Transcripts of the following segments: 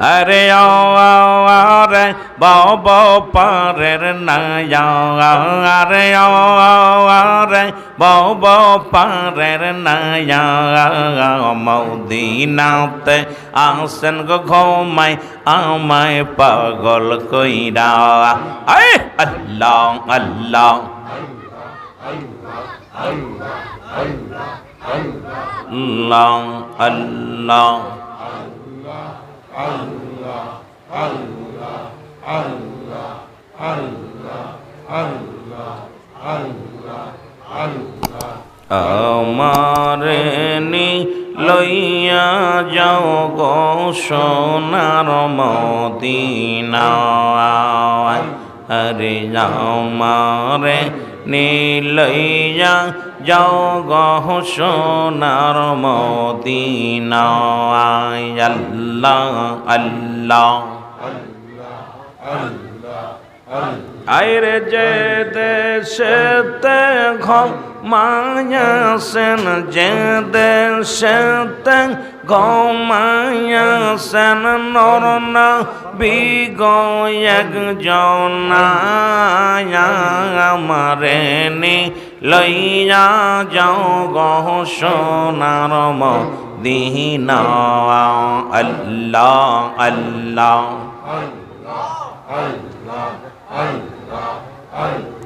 আরে আরে বব পারের নায়া। আরে আরে বব পারের নায়া। মৌদিনাতে আসেন গো ঘুমাই আমায় পাগল কইরা। আয় আল্লাহ আল্লাহ। আল্লাহ আল্লাহ। আমারে নি লইয়া যাও গো সোনার মদিনা হরে আমারে নি লইয়া যাও গো সোনার মদিনা। আল্লাহ আল্লাহ। আইরে যে দেশেতে ঘমায়াসেন যে দেশেতে ঘমায়াসেন নরনা বিগয়ক জনায়া আমারে নি লইয়া যাও গহ সোনার মদিনা। আল্লাহ আল্লাহ।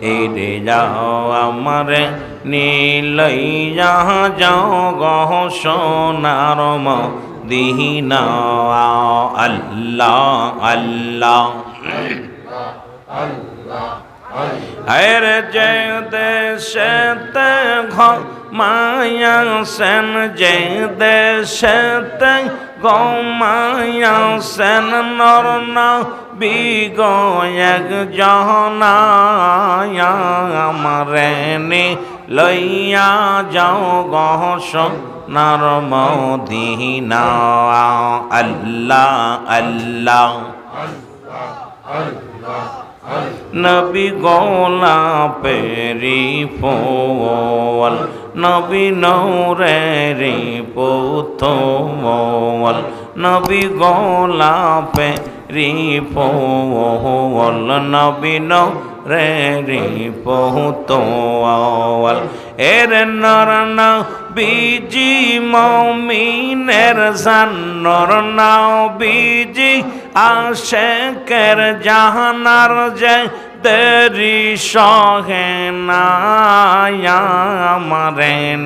এরে যাও আমারে নীলইয়া যাও গহ সোনার দিহিনা আল্লাহ আল্লাহ। এর যে দেশেতে ঘর মায়া সেন, যে দেশেতে গমায়া সেন, নর না বিগয়ক জহনায়া আমারে লইয়া যাও গহ সোনার মদিনা। আল্লাহ আল্লাহ। নবী গোলা পেরি ফোল নবী নৌরেরি পুতোল নবী গোলা পেরি ফোল নবী নৌরেরি পুতোল এর নরন বিজি মমিনের জানর নাও বিজি আশেকের জাহানার যে দেরি সহে নায়ামারে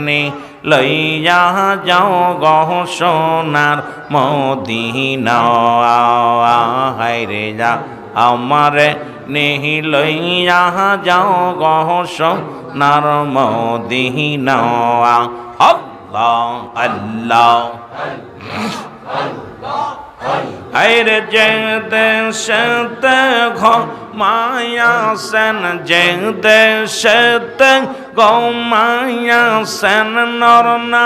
নি লইয়া যাও গহ সোনার মদিনা হাইরে যা, আমারে নেহি লইয়া যাও গহ সোনার মদিনা আইরে যে দেশতে ঘ মায়া সেন যে দেশতে, গো মায়া সেন নর না,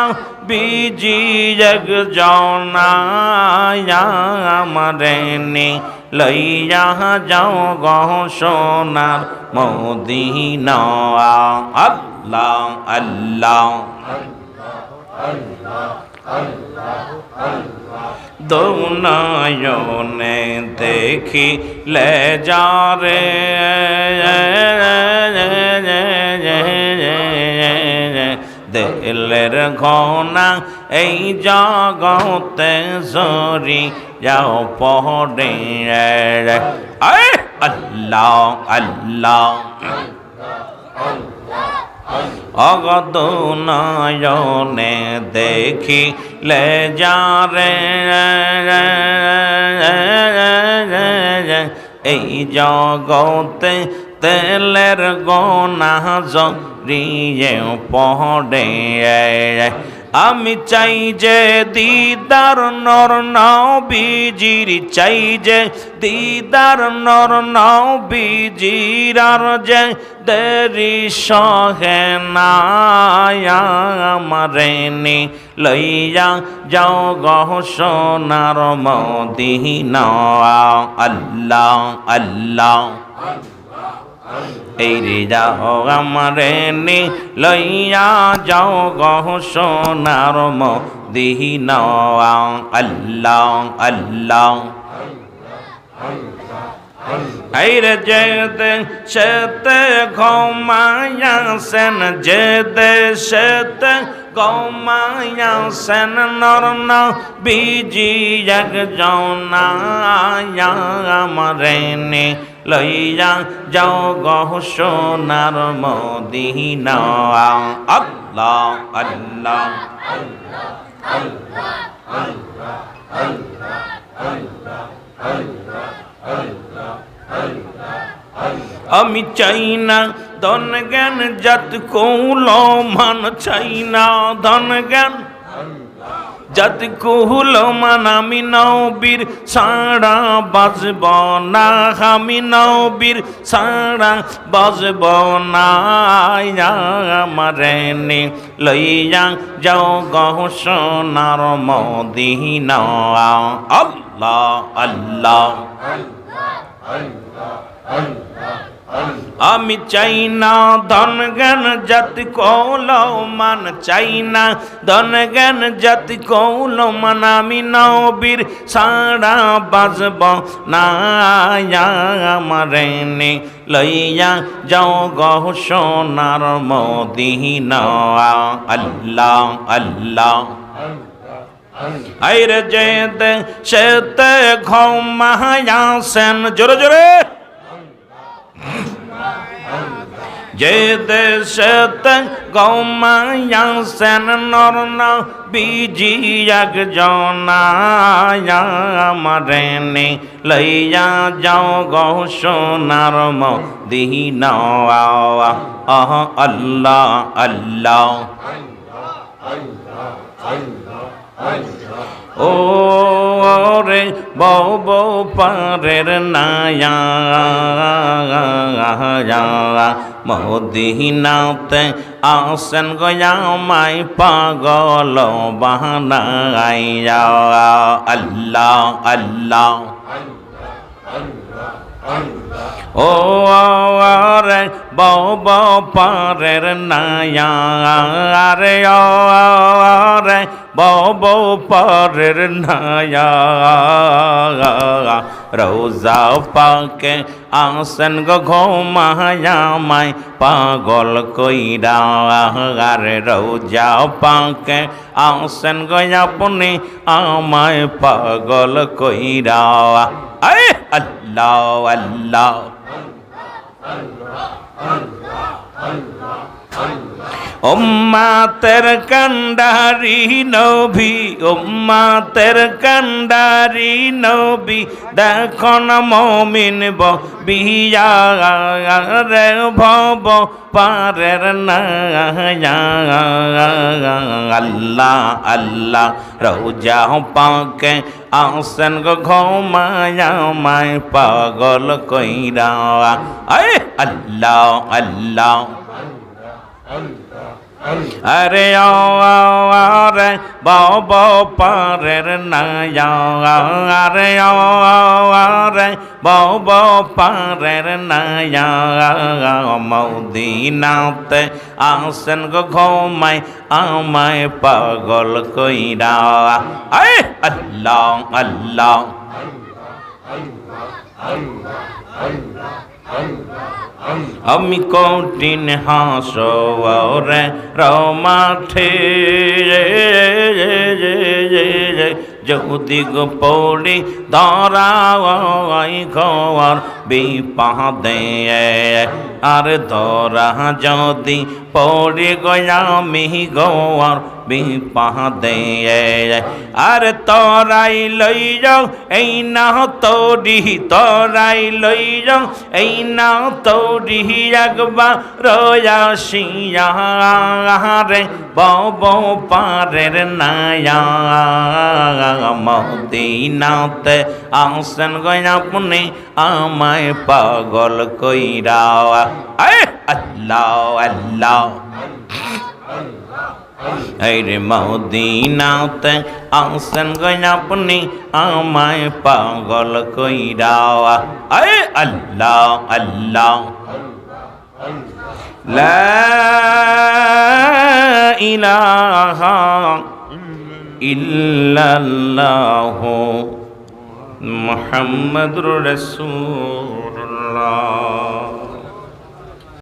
বিজি জগ জনায়া আমারে নি লইয়া যাও গহ সোনার মদিনা আল্লাহ আল্লাহ। দৌনায়নে দেখি লে যা রে দিলের ঘনা এই জগতে সরি যাও পহরে। আল্লাহ আল্লাহ। অগদ নয়নে দেখি লে যা রে। এই জগতে তেলের গোনা জরিয়ে পড়ে। আমি চাই যে দিদার নর নাও বিজির চাই যে দিদার নর নাও বিজির আর যে দেরি সহে নায়ামারে নি লইয়া যাও গহ সোনার মদিনা আল্লাহ আল্লাহ। এই যাও আমারে নি লইয়া যাও গহ সোনার মদিনা। আল্লাহ আল্লাহ। আইরে যেতে সেতে ঘুমায়াছেন যেতে সেতে ঘুমায়াছেন নর না বিজি এক জনায়া আমারে নে লইয়া যাও গহ সোনার মদিনা। আল্লাহ আল্লাহ আমি চাই না ধন জ্ঞান জাত কৌল মান চাই না ধন জ্ঞান। জাত কহুল মান আমি নবীর সাড়া বাজব না, আমি নবীর সাড়া বাজব না। আমারে নে লইয়া যাও গহ সোনার মদিনা। আল্লাহ আল্লাহ। আমি চাই না ধন জ্ঞান জাতি কৌল মান, চাই না ধন জ্ঞান জাতি কৌল মান, আমি নবীর সারা বাজব না লইয়া যাও গহ সোনার মদিনা। আল্লাহ আল্লাহ। আইরে যেতে সেতে ঘুমায়াছেন জোরে জোরে। যে দেশতে গৌমায়াছেন নর না, বিজি এক জনায়া আমারে নে। লইয়া যাও গো সোনার মদিনা আহ, আল্লাহ আল্লাহ। ও রে বউ বউ পারের নায়া। মদিনাতে আসেন গয়া মাই পাগল আল্লাহ আল্লাহ আল্লাহ। ও রে বউ পারের নায়া রে ও রে বউ পারের নায়া। রোজা পাকে আসেন গো ঘুমায়া মাই, পাগল কইরা। রে রোজা পাকে আসেন গো আপনি আমায় পাগল কইরা। আল্লাহ আল্লাহ উম্মাতের কান্ডারি নবী, উম্মাতের কান্ডারি নবী। দেখন মমিন বিয়া রে ভব পারের আল্লাহ আল্লাহ, রৌজা পাকে আসেন ঘুমায়া, মায় পাগল কইরা। আল্লাহ আল্লাহ আরে আরে বাব পারের নায়া। আরে আরে বাব পারের নায়া। মৌদিনাতে আসেন গো ঘুমাই, আমায় পাগল কইরা। আয় আল্লাহ আল্লাহ। আমি কঠিন হাস রে রমাঠে যদি গো পড়ি ধরাই ঘর বিপাদে, আর ধরা যদি পড়ি গয়ামি বিপাদে আর তরাই লই যাও এই না তোরি তরাই লই যাও এই না তোরি একবার রয়াসিয়া রে বব পারের নায়া মদিনাতে আসেন গয়া আপনি আমায় পাগল কইরা আল্লাহ আল্লাহ রে মদিনাতে আসেন গই আপনি আমায় পাগল কইরা। আয় আল্লাহ আল্লাহ। লা ইলাহা ইল্লাল্লাহ মুহাম্মাদুর রাসূলুল্লাহ।